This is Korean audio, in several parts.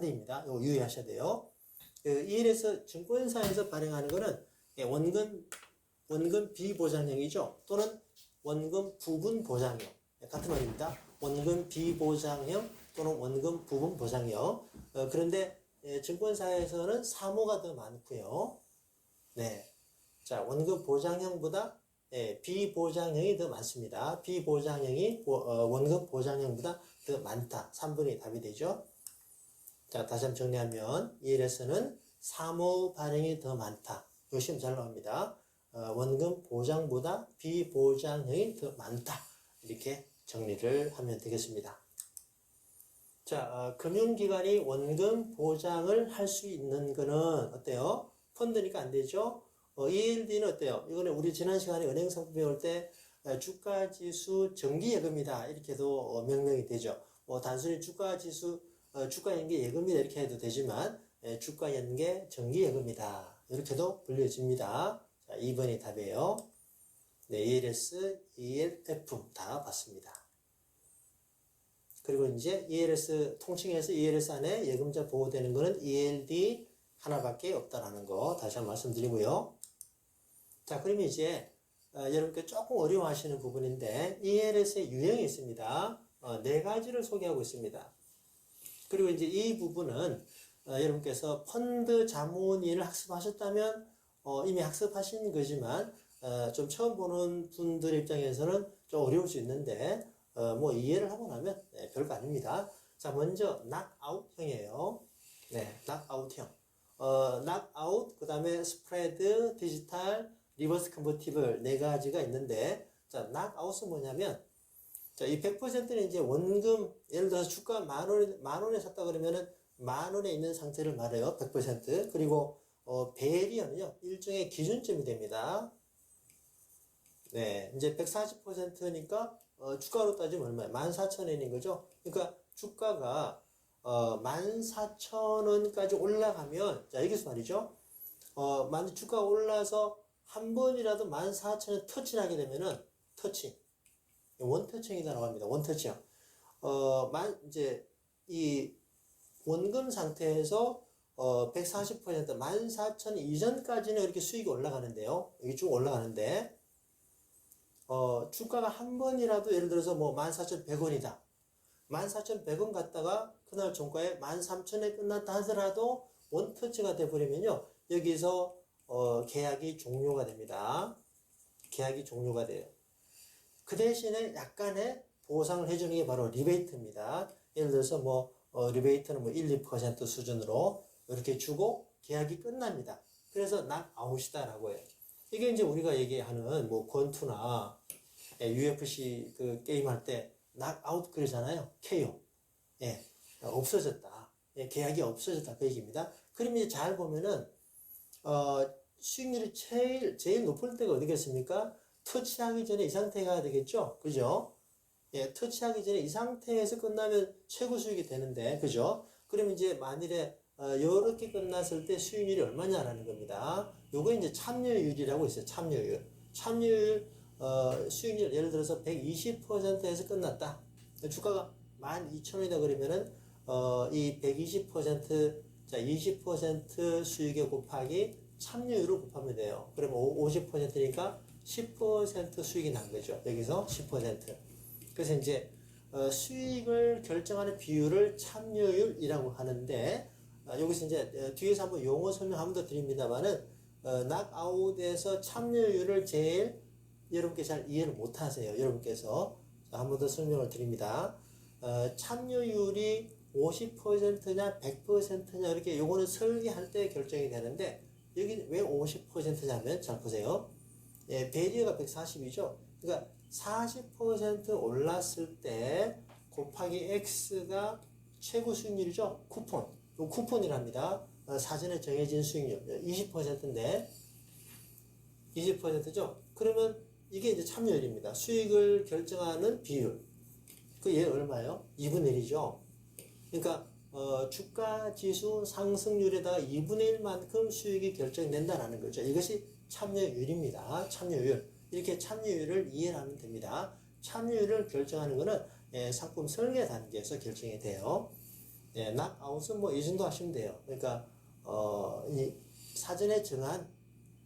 반대입니다. 이거 유의하셔야 돼요. 그 EL에서 증권사에서 발행하는 거는 예, 원금 원금 비보장형이죠. 또는 원금 부분 보장형 예, 같은 말입니다. 원금 비보장형 또는 원금 부분 보장형. 어, 그런데 예, 증권사에서는 사모가 더 많고요. 네, 자 원금 보장형보다 예, 비보장형이 더 많습니다. 비보장형이 보- 어, 원금 보장형보다 더 많다. 3번이 답이 되죠. 자, 다시 한번 정리하면 EL에서는 사모 발행이 더 많다. 요 시험 잘 나옵니다. 어, 원금 보장보다 비보장형이 더 많다. 이렇게 정리를 하면 되겠습니다. 자, 어, 금융기관이 원금 보장을 할 수 있는 거는 어때요? 펀드니까 안 되죠? 어, ELD는 어때요? 이거는 우리 지난 시간에 은행 상품 배울 때 어, 주가지수 정기예금이다. 이렇게도 어, 명명이 되죠. 뭐 단순히 주가지수, 어, 주가 연계 예금이다. 이렇게 해도 되지만 예, 주가 연계 정기 예금이다. 이렇게도 불려집니다. 자, 2번이 답이에요. 네, ELS, ELF 다 봤습니다. 그리고 이제 ELS 통칭해서 ELS 안에 예금자 보호되는 거는 ELD 하나밖에 없다라는 거 다시 한번 말씀드리고요. 자, 그러면 이제 어, 여러분께 조금 어려워하시는 부분인데 ELS의 유형이 있습니다. 어, 네 가지를 소개하고 있습니다. 그리고 이제 이 부분은 어, 여러분께서 펀드 자문위를 학습하셨다면 어, 이미 학습하신 거지만 어, 좀 처음 보는 분들 입장에서는 좀 어려울 수 있는데 어, 뭐 이해를 하고 나면 네, 별거 아닙니다. 자, 먼저 낙아웃형이에요. 네, 낙아웃형. 어, 낙아웃, 그 다음에 스프레드, 디지털, 리버스 컨버티블 네 가지가 있는데 자, 낙아웃은 뭐냐면 자, 이 100%는 이제 원금, 예를 들어서 주가 만 원, 만 원에 샀다 그러면은 만 원에 있는 상태를 말해요. 100%. 그리고, 어, 베리언은요, 일종의 기준점이 됩니다. 네, 이제 140%니까, 어, 주가로 따지면 얼마예요? 14,000원인 거죠? 그러니까 주가가, 어, 14,000원까지 올라가면, 자, 여기서 말이죠. 어, 만약 주가가 올라서 한 번이라도 14,000원 터치하게 되면은, 터치. 원터칭이라고 합니다. 원터칭. 어, 만, 이제, 이 원금 상태에서 어, 140% 14,000 이전까지는 이렇게 수익이 올라가는데요. 여기 쭉 올라가는데, 어, 주가가 한 번이라도 예를 들어서 뭐 14,100원이다. 14,100원 갔다가 그날 종가에 13,000에 끝났다 하더라도 원터치가 돼버리면요. 여기서 어, 계약이 종료가 됩니다. 계약이 종료가 돼요. 그 대신에 약간의 보상을 해주는 게 바로 리베이트입니다. 예를 들어서 뭐, 어, 리베이트는 뭐 1, 2% 수준으로 이렇게 주고 계약이 끝납니다. 그래서 낙아웃이다라고 해요. 이게 이제 우리가 얘기하는 뭐 권투나 예, UFC 그 게임 할때 낙아웃 그러잖아요. KO. 예, 없어졌다. 예, 계약이 없어졌다. 그 얘기입니다. 그러면 이제 잘 보면은, 어, 수익률이 제일, 제일 높을 때가 어디겠습니까? 터치하기 전에 이 상태가 되겠죠? 그죠? 예, 터치하기 전에 이 상태에서 끝나면 최고 수익이 되는데, 그죠? 그러면 이제 만일에, 어, 요렇게 끝났을 때 수익률이 얼마냐라는 겁니다. 요거 이제 참여율이라고 있어요. 참여율. 참여율, 어, 수익률, 예를 들어서 120%에서 끝났다. 주가가 12,000원이다 그러면은, 어, 이 120%, 자, 20% 수익에 곱하기 참여율을 곱하면 돼요. 그러면 50%니까 10% 수익이 난 거죠. 여기서 10%. 그래서 이제 어, 수익을 결정하는 비율을 참여율이라고 하는데 어, 여기서 이제 어, 뒤에서 한번 용어 설명 한 번 더 드립니다만은 어, 낙아웃에서 참여율을 제일 여러분께 잘 이해를 못 하세요. 여러분께서 한 번 더 설명을 드립니다. 어, 참여율이 50%냐 100%냐 이렇게 요거는 설계할 때 결정이 되는데 여기 왜 50%냐면 잘 보세요. 예, 베리어가 140이죠. 그러니까 40% 올랐을 때 곱하기 x가 최고 수익률이죠. 쿠폰. 요 쿠폰이랍니다. 어, 사전에 정해진 수익률 20%인데 20%죠. 그러면 이게 이제 참여율입니다. 수익을 결정하는 비율. 그얘 얼마예요? 2분의 1이죠. 그러니까 어, 주가 지수 상승률에다가 2분의 1만큼 수익이 결정된다라는 거죠. 이것이 참여율입니다. 참여율. 이렇게 참여율을 이해하면 됩니다. 참여율을 결정하는 것은 예, 상품 설계 단계에서 결정이 돼요. 네, 낙아웃은 뭐 이 정도 하시면 돼요. 그러니까 어, 이 사전에 정한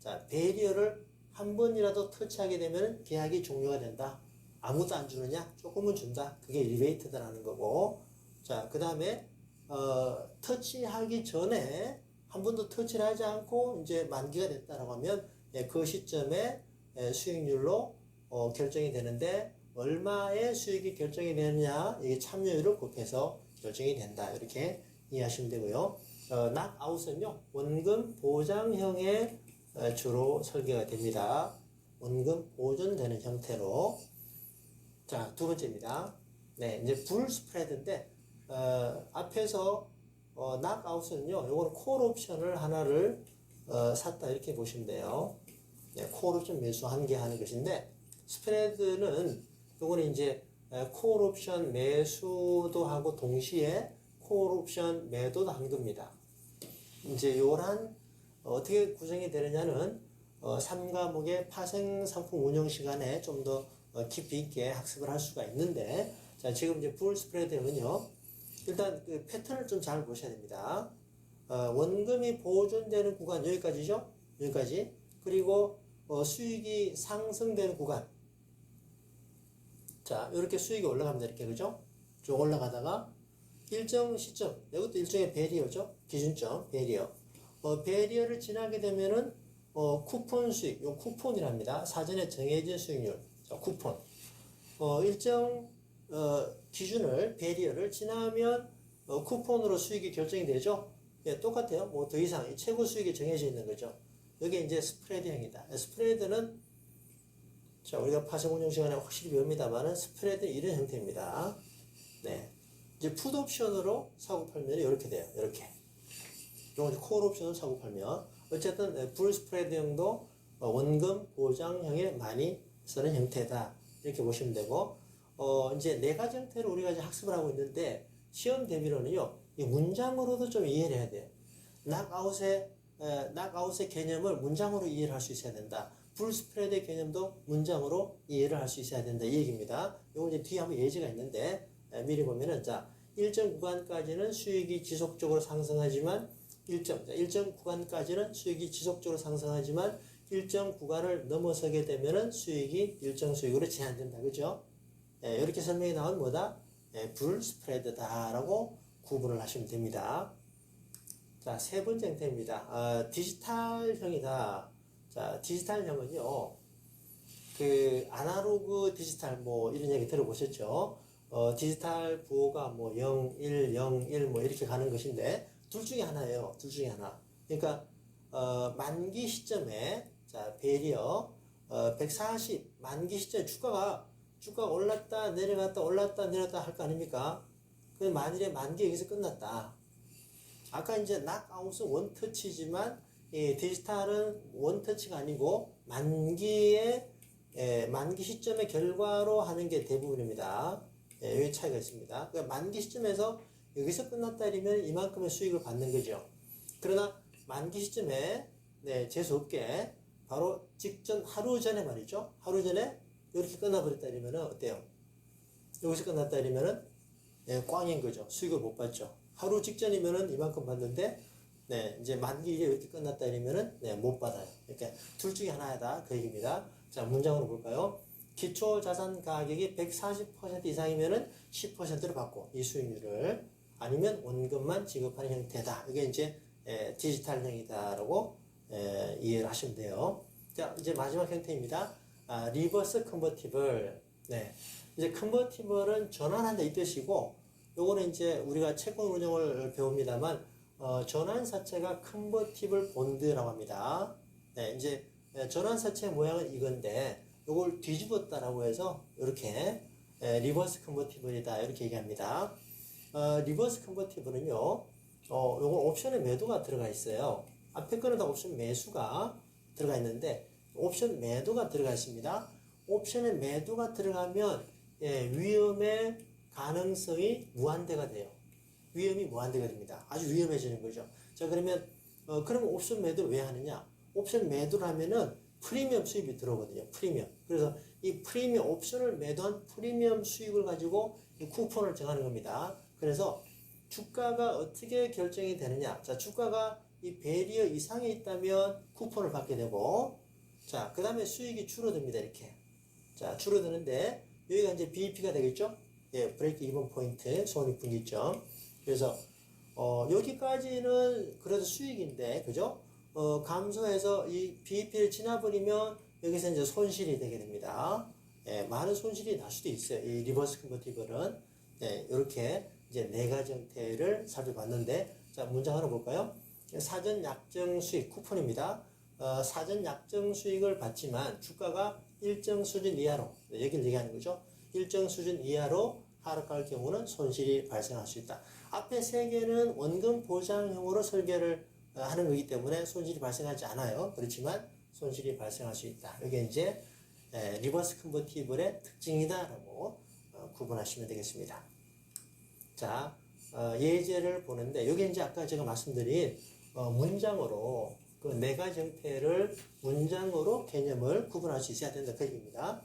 자, 베리어를 한 번이라도 터치하게 되면 계약이 종료가 된다. 아무도 안 주느냐? 조금은 준다. 그게 리베이트다라는 거고. 자, 그 다음에, 어, 터치하기 전에 한 번도 터치를 하지 않고 이제 만기가 됐다라고 하면 예, 그 시점에 예, 수익률로 어, 결정이 되는데 얼마의 수익이 결정이 되느냐 이게 참여율을 곱해서 결정이 된다 이렇게 이해하시면 되고요. 어, 낙아웃은요 원금 보장형의 어, 주로 설계가 됩니다. 원금 보존되는 형태로 자두 번째입니다. 네 이제 불 스프레드인데 어, 앞에서 어, 낙아웃은요 요거는 콜 옵션을 하나를 어, 샀다 이렇게 보시면 돼요. 네, 콜 옵션 매수 한 개 하는 것인데 스프레드는 요거는 이제 에, 콜 옵션 매수도 하고 동시에 콜 옵션 매도도 한 겁니다. 이제 요란 어떻게 구성이 되느냐는 어, 3과목의 파생 상품 운영 시간에 좀더 어, 깊이 있게 학습을 할 수가 있는데 자 지금 이제 풀 스프레드는요 일단 그 패턴을 좀 잘 보셔야 됩니다. 어, 원금이 보존되는 구간 여기까지죠 여기까지 그리고 어, 수익이 상승되는 구간 자 이렇게 수익이 올라갑니다 이렇게 그죠 쭉 올라가다가 일정 시점 이것도 일종의 베리어죠 기준점 베리어 어, 베리어를 지나게 되면은 어, 쿠폰 수익, 요 쿠폰이랍니다. 사전에 정해진 수익률, 자, 쿠폰. 어, 일정 어, 기준을 베리어를 지나면 어, 쿠폰으로 수익이 결정이 되죠. 예, 똑같아요. 뭐 더 이상 이 최고 수익이 정해져 있는 거죠. 여기 이제 스프레드형이다. 스프레드는 자 우리가 파생 운영 시간에 확실히 배웁니다만은 스프레드 는 이런 형태입니다. 네, 이제 푸드 옵션으로 사고 팔면 이렇게 돼요. 이렇게. 요건 콜 옵션을 사고 팔면 어쨌든 에, 불 스프레드형도 어, 원금 보장형에 많이 쓰는 형태다 이렇게 보시면 되고 어 이제 네 가지 형태를 우리가 이제 학습을 하고 있는데 시험 대비로는요 이 문장으로도 좀 이해를 해야 돼요 낙아웃의 에, 낙아웃의 개념을 문장으로 이해를 할 수 있어야 된다 불 스프레드의 개념도 문장으로 이해를 할 수 있어야 된다 이 얘기입니다 요거 이제 뒤에 한번 예제가 있는데 에, 미리 보면은 자 일정 구간까지는 수익이 지속적으로 상승하지만 일정, 자, 일정 구간까지는 수익이 지속적으로 상승하지만 일정 구간을 넘어서게 되면은 수익이 일정 수익으로 제한된다. 그죠? 예, 이렇게 설명이 나온 뭐다? 예, 불 스프레드다라고 구분을 하시면 됩니다. 자, 세 번째 형태입니다. 아, 디지털형이다. 자, 디지털형은요, 그, 아날로그 디지털 뭐 이런 얘기 들어보셨죠? 어, 디지털 부호가 뭐 0, 1, 0, 1 뭐 이렇게 가는 것인데, 둘 중에 하나예요. 둘 중에 하나. 그러니까 어, 만기 시점에 자 베리어 어, 140 만기 시점에 주가가 주가가 올랐다 내려갔다 올랐다 내렸다 할 거 아닙니까? 그 만일에 만기 여기서 끝났다. 아까 이제 낙아웃은 원터치지만 이 디지털은 원터치가 아니고 만기의 예, 만기 시점의 결과로 하는 게 대부분입니다. 예, 여기 차이가 있습니다. 그러니까 만기 시점에서 여기서 끝났다 이러면 이만큼의 수익을 받는 거죠. 그러나 만기 시점에 네, 재수 없게 바로 직전 하루 전에 말이죠. 하루 전에 이렇게 끝나버렸다 이러면 어때요? 여기서 끝났다 이러면은 네, 꽝인 거죠. 수익을 못 받죠. 하루 직전이면은 이만큼 받는데 네, 이제 만기 일에 이렇게 끝났다 이러면은 네, 못 받아요. 그러니까 둘 중에 하나다 그 얘기입니다. 자, 문장으로 볼까요? 기초 자산 가격이 140% 이상이면은 10%를 받고 이 수익률을 아니면 원금만 지급하는 형태다. 이게 이제 에, 디지털형이다라고 에, 이해를 하시면 돼요. 자, 이제 마지막 형태입니다. 아, 리버스 컨버티블. 네. 이제 컨버티블은 전환한다 이 뜻이고, 요거는 이제 우리가 채권 운용을 배웁니다만, 어, 전환사채가 컨버티블 본드라고 합니다. 네, 이제 에, 전환사채 모양은 이건데, 요걸 뒤집었다라고 해서 이렇게 에, 리버스 컨버티블이다 이렇게 얘기합니다. 어, 리버스 컨버티블은요, 어, 요거 옵션에 매도가 들어가 있어요. 앞에 거는 다 옵션 매수가 들어가 있는데, 옵션 매도가 들어가 있습니다. 옵션에 매도가 들어가면, 예, 위험의 가능성이 무한대가 돼요. 위험이 무한대가 됩니다. 아주 위험해지는 거죠. 자, 그러면, 어, 그러면 옵션 매도를 왜 하느냐? 옵션 매도를 하면은 프리미엄 수입이 들어오거든요. 프리미엄. 그래서 이 프리미엄 옵션을 매도한 프리미엄 수익을 가지고 이 쿠폰을 정하는 겁니다. 그래서 주가가 어떻게 결정이 되느냐. 자, 주가가 이 베리어 이상에 있다면 쿠폰을 받게 되고, 자, 그 다음에 수익이 줄어듭니다. 이렇게. 자, 줄어드는데, 여기가 이제 BEP가 되겠죠? 예, 브레이크 이번 포인트, 손익분기점. 그래서, 어, 여기까지는 그래도 수익인데, 그죠? 어, 감소해서 이 BEP를 지나버리면 여기서 이제 손실이 되게 됩니다. 예, 많은 손실이 날 수도 있어요. 이 리버스 컨버티블은. 예, 이렇게 이제 네 가지 형태를 살펴봤는데, 자, 문장 하나 볼까요? 사전 약정 수익 쿠폰입니다. 어, 사전 약정 수익을 받지만 주가가 일정 수준 이하로, 네, 여기를 얘기하는 거죠. 일정 수준 이하로 하락할 경우는 손실이 발생할 수 있다. 앞에 세 개는 원금 보장형으로 설계를 어, 하는 거기 때문에 손실이 발생하지 않아요. 그렇지만 손실이 발생할 수 있다. 이게 이제 에, 리버스 컨버티블의 특징이다라고 어, 구분하시면 되겠습니다. 자, 어, 예제를 보는데 여기 이제 아까 제가 말씀드린 어, 문장으로 그 네 가지 형태를 문장으로 개념을 구분할 수 있어야 된다 그 얘기입니다.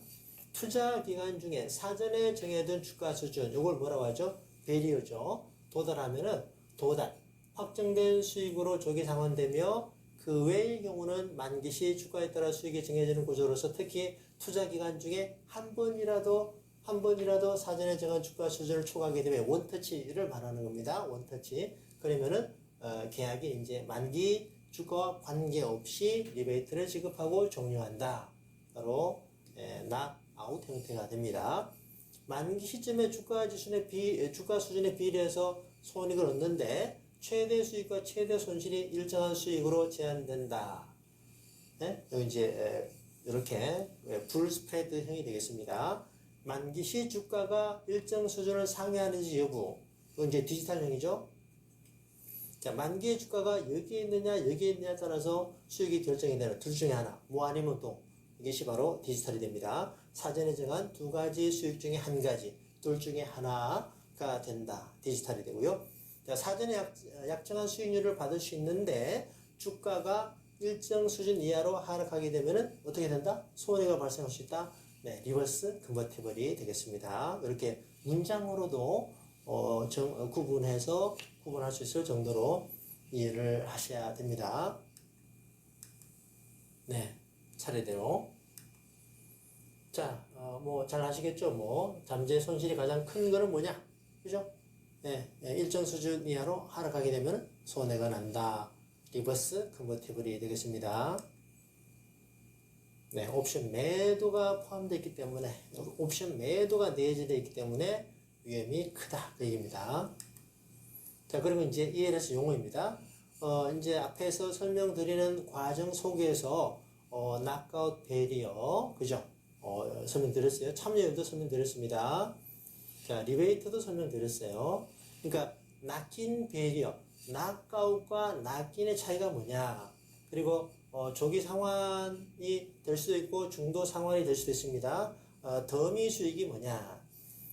투자 기간 중에 사전에 정해둔 주가 수준 이걸 뭐라고 하죠? 베리어죠. 도달하면은 도달 확정된 수익으로 조기 상환되며 그 외의 경우는 만기 시 주가에 따라 수익이 정해지는 구조로서 특히 투자 기간 중에 한 번이라도 한 번이라도 사전에 정한 주가 수준을 초과하게 되면 원터치를 말하는 겁니다. 원터치. 그러면은 어, 계약이 이제 만기 주가와 관계없이 리베이트를 지급하고 종료한다. 바로 예, 낙 아웃 형태가 됩니다. 만기 시점에 주가 지수의 비 에, 주가 수준에 비례해서 손익을 얻는데 최대 수익과 최대 손실이 일정한 수익으로 제한된다. 네? 이제 에, 이렇게 예, 불 스프레드형이 되겠습니다. 만기 시 주가가 일정 수준을 상회하는지 여부. 이제 디지털형이죠. 자, 만기의 주가가 여기에 있느냐, 여기에 있느냐에 따라서 수익이 결정이 되는 둘 중에 하나. 뭐 아니면 또. 이것이 바로 디지털이 됩니다. 사전에 정한 두 가지 수익 중에 한 가지, 둘 중에 하나가 된다. 디지털이 되고요. 자, 사전에 약, 약정한 수익률을 받을 수 있는데 주가가 일정 수준 이하로 하락하게 되면은 어떻게 된다? 손해가 발생할 수 있다. 네, 리버스 컨버티블이 되겠습니다. 이렇게 문장으로도 어, 정, 어, 구분해서 구분할 수 있을 정도로 이해를 하셔야 됩니다. 네, 차례대로. 자, 어, 뭐, 잘 아시겠죠? 뭐, 잠재 손실이 가장 큰 거는 뭐냐? 그죠? 네, 네, 일정 수준 이하로 하락하게 되면 손해가 난다. 리버스 컨버티블이 되겠습니다. 네, 옵션 매도가 포함되어 있기 때문에, 옵션 매도가 내재되어 있기 때문에 위험이 크다. 그 얘기입니다. 자, 그러면 이제 ELS 용어입니다. 어, 이제 앞에서 설명드리는 과정 속에서, 어, 낙아웃 베리어, 그죠? 어, 설명드렸어요. 참여율도 설명드렸습니다. 자, 리베이트도 설명드렸어요. 그러니까, 낚인 베리어, 낙아웃과 낚인의 차이가 뭐냐. 그리고, 어, 조기 상환이 될 수도 있고, 중도 상환이 될 수도 있습니다. 어, 더미 수익이 뭐냐.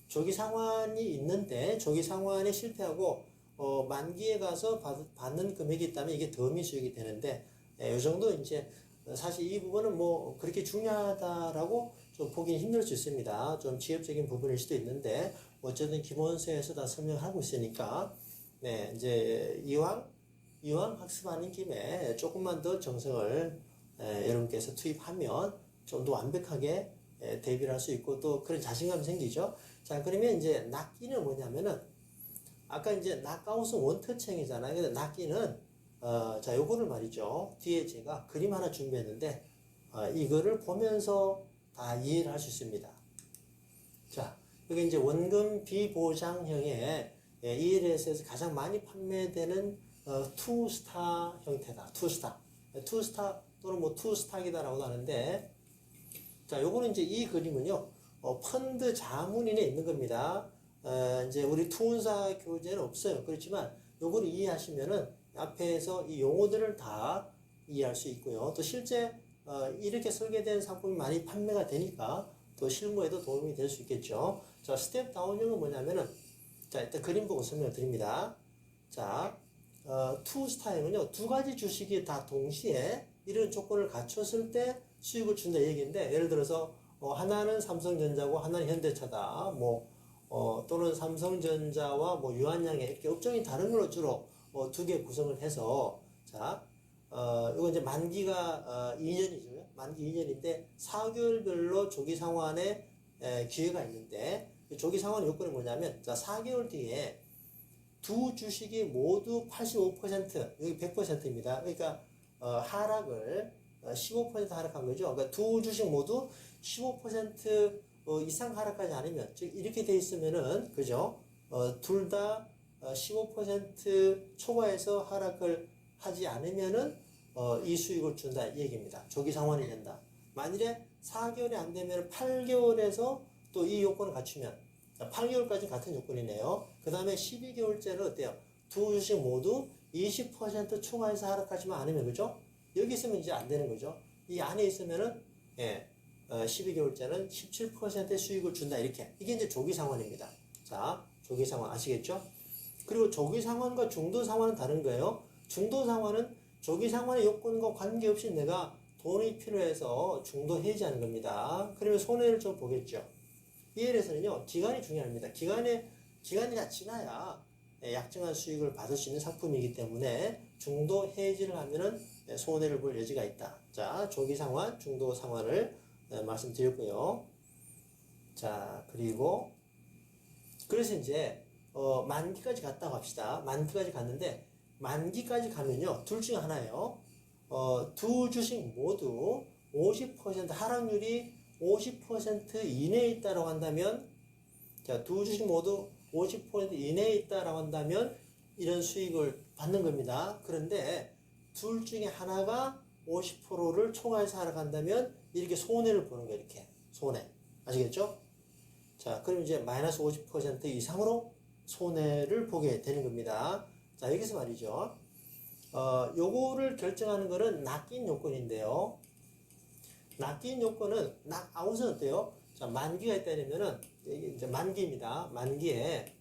조기 상환이 있는데, 조기 상환에 실패하고, 어, 만기에 가서 받, 받는 금액이 있다면 이게 더미 수익이 되는데, 예, 이 정도 이제 사실 이 부분은 뭐 그렇게 중요하다라고 좀 보기는 힘들 수 있습니다. 좀 지엽적인 부분일 수도 있는데, 어쨌든 기본서에서 다 설명하고 있으니까, 네, 이제 이왕, 이왕 학습하는 김에 조금만 더 정성을 에, 여러분께서 투입하면 좀 더 완벽하게 에, 대비를 할 수 있고 또 그런 자신감이 생기죠. 자, 그러면 이제 낚기는 뭐냐면은 아까 이제 낙아웃은 원터칭이잖아요. 근데 낚기는 어, 자 요거를 말이죠. 뒤에 제가 그림 하나 준비했는데 어, 이거를 보면서 다 이해를 할 수 있습니다. 자 여기 이제 원금 비보장형의 예, ELS에서 가장 많이 판매되는 어, 투스타 형태다. 투스타. 투스타 또는 뭐 투스탁이다라고 하는데 자 요거는 이제 이 그림은요 어, 펀드 자문인에 있는 겁니다. 어, 이제 우리 투운사 교재는 없어요. 그렇지만 요거를 이해하시면은 앞에서 이 용어들을 다 이해할 수 있고요. 또 실제 어, 이렇게 설계된 상품이 많이 판매가 되니까 또 실무에도 도움이 될 수 있겠죠. 자, 스텝 다운형은 뭐냐면은 자, 일단 그림 보고 설명을 드립니다. 자, 어, 투 스타일은요, 두 가지 주식이 다 동시에 이런 조건을 갖췄을 때 수익을 준다 얘기인데, 예를 들어서, 어, 하나는 삼성전자고 하나는 현대차다. 뭐, 어, 또는 삼성전자와 뭐 유한양의 이렇게 업종이 다른 걸로 주로 어, 두 개 구성을 해서 자, 어, 이거 이제 만기가 어, 2년이죠. 만기 2년인데 4개월별로 조기 상환에 에, 기회가 있는데 이 조기 상환 요건이 뭐냐면 자, 4개월 뒤에 두 주식이 모두 85% 여기 100%입니다. 그러니까 어, 하락을 어, 15% 하락한 거죠. 그러니까 두 주식 모두 15% 어, 이상 하락하지 않으면 즉 이렇게 돼 있으면은 그죠? 어, 둘다 어, 15% 초과해서 하락을 하지 않으면은 어, 이 수익을 준다 이 얘기입니다. 조기 상환이 된다. 만일에 4개월이 안 되면 8개월에서 또 이 요건을 갖추면 8개월까지 같은 요건이네요. 그 다음에 12개월째는 어때요? 두 주식 모두 20% 초과해서 하락하지만 않으면 그죠? 여기 있으면 이제 안 되는 거죠. 이 안에 있으면은 예, 어, 12개월째는 17%의 수익을 준다 이렇게 이게 이제 조기 상환입니다. 자, 조기 상환 아시겠죠? 그리고 조기 상환과 중도 상환은 다른 거예요. 중도 상환은 조기 상환의 요건과 관계없이 내가 돈이 필요해서 중도 해지하는 겁니다. 그러면 손해를 좀 보겠죠. EL에서는요, 기간이 중요합니다. 기간에, 기간이 다 지나야 예, 약정한 수익을 받을 수 있는 상품이기 때문에 중도 해지를 하면은 예, 손해를 볼 여지가 있다. 자, 조기 상환, 중도 상환을 예, 말씀드렸고요. 자, 그리고 그래서 이제 어, 만기까지 갔다고 합시다. 만기까지 갔는데 만기까지 가면요, 둘 중에 하나예요. 어, 두 주식 모두 50% 하락률이 50% 이내에 있다라고 한다면, 자, 두 주식 모두 50% 이내에 있다라고 한다면 이런 수익을 받는 겁니다. 그런데 둘 중에 하나가 50%를 초과해서 하락한다면 이렇게 손해를 보는 거예요. 이렇게 손해. 아시겠죠? 자, 그럼 이제 마이너스 50% 이상으로 손해를 보게 되는 겁니다. 자, 여기서 말이죠. 어, 요거를 결정하는 거는 낚인 요건인데요. 낚인 요건은 낚아웃은 어때요? 자, 만기가 있다면은 이제 만기입니다. 만기에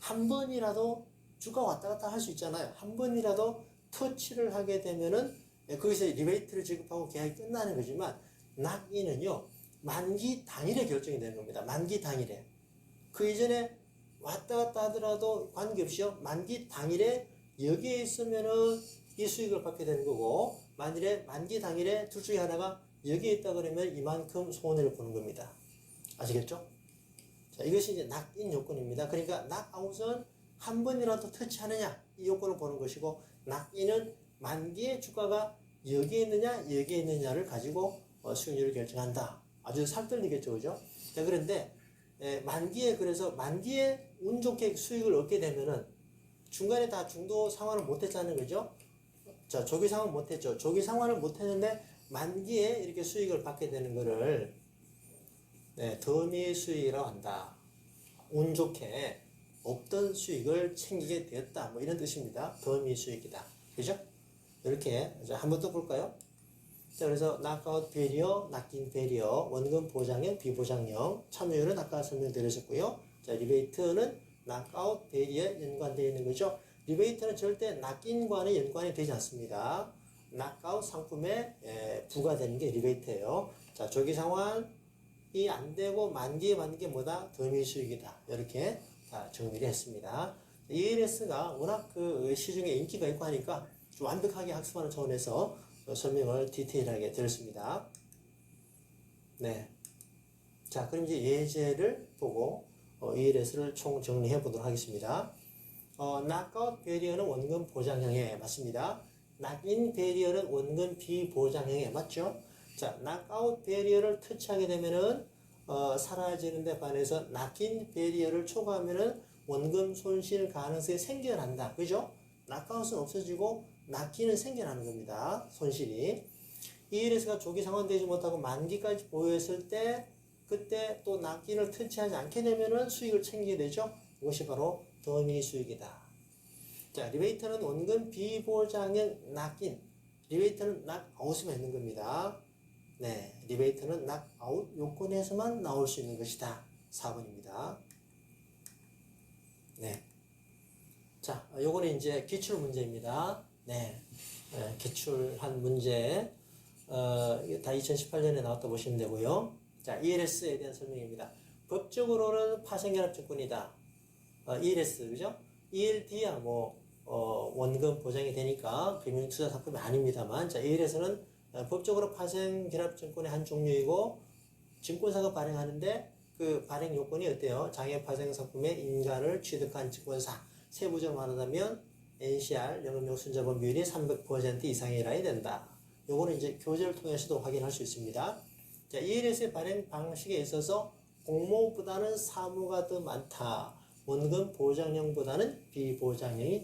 한 번이라도 주가 왔다 갔다 할 수 있잖아요. 한 번이라도 터치를 하게 되면은 예, 거기서 리베이트를 지급하고 계약이 끝나는 거지만 낚인은요 만기 당일에 결정이 되는 겁니다. 만기 당일에 그 이전에 왔다 갔다 하더라도 관계없이요 만기 당일에 여기에 있으면은 이 수익을 받게 되는 거고 만일에 만기 당일에 둘 중에 하나가 여기에 있다 그러면 이만큼 손해를 보는 겁니다. 아시겠죠? 자, 이것이 이제 낙인 요건입니다. 그러니까 낙아웃은 한 번이라도 터치하느냐 이 요건을 보는 것이고 낙인은 만기의 주가가 여기에 있느냐 여기에 있느냐를 가지고 어, 수익률을 결정한다. 아주 살떨리겠죠, 그죠? 자, 그런데 에, 만기에 그래서 만기에 운 좋게 수익을 얻게 되면은 중간에 다 중도 상환을 못했다는 거죠. 자, 조기 상환 못했죠. 조기 상환을 못했는데 만기에 이렇게 수익을 받게 되는 거를 네, 더미 수익이라고 한다. 운 좋게 없던 수익을 챙기게 되었다. 뭐 이런 뜻입니다. 더미 수익이다. 그죠? 이렇게 한번더 볼까요? 자, 그래서 낙아웃 베리어, 낚인 베리어, 원금 보장형, 비보장형, 참여율은 아까 설명드렸었고요. 자, 리베이트는 낙아웃 베리어에 연관되어 있는 거죠. 리베이트는 절대 낚인과는 연관이 되지 않습니다. 낙아웃 상품에 에, 부과되는 게 리베이트예요. 자, 조기 상환이 안 되고 만기에 받는 게 뭐다? 더미 수익이다. 이렇게 다 정리를 했습니다. ELS가 워낙 그 시중에 인기가 있고 하니까 좀 완벽하게 학습하는 차원에서 어, 설명을 디테일하게 드렸습니다. 네. 자, 그럼 이제 예제를 보고 어, ELS를 총 정리해 보도록 하겠습니다. 어, 낙아웃 베리어는 원금 보장형에 맞습니다. 낙인 베리어는 원금 비보장형에 맞죠? 자, 낙아웃 베리어를 터치하게 되면은 어, 사라지는데 반해서 낙인 베리어를 초과하면은 원금 손실 가능성이 생겨난다. 그죠? 낙아웃은 없어지고 낚이는 생겨나는 겁니다. 손실이. ELS가 조기 상환되지 못하고 만기까지 보유했을 때 그때 또 낚인을 터치하지 않게 되면은 수익을 챙기게 되죠. 이것이 바로 더미 수익이다. 자, 리베이터는 원금 비보장형 낚인. 리베이터는 낚아웃에만 있는 겁니다. 네, 리베이터는 낚아웃 요건에서만 나올 수 있는 것이다. 4번입니다. 네. 자, 요거는 이제 기출 문제입니다. 네. 네, 기출한 문제. 어, 다 2018년에 나왔다 보시면 되고요. 자, ELS에 대한 설명입니다. 법적으로는 파생결합증권이다. 어, ELS 그죠? ELD야 뭐 어, 원금 보장이 되니까 금융투자 상품이 아닙니다만 자 ELS는 어, 법적으로 파생결합증권의 한 종류이고 증권사가 발행하는데 그 발행 요건이 어때요? 장외 파생 상품의 인가를 취득한 증권사 세부적으로 말하자면 NCR 연금용 순자본 비율이 300% 이상이라야 된다. 요거는 이제 교재를 통해서도 확인할 수 있습니다. 자, ELS의 발행 방식에 있어서 공모보다는 사무가 더 많다. 원금 보장형보다는 비보장형이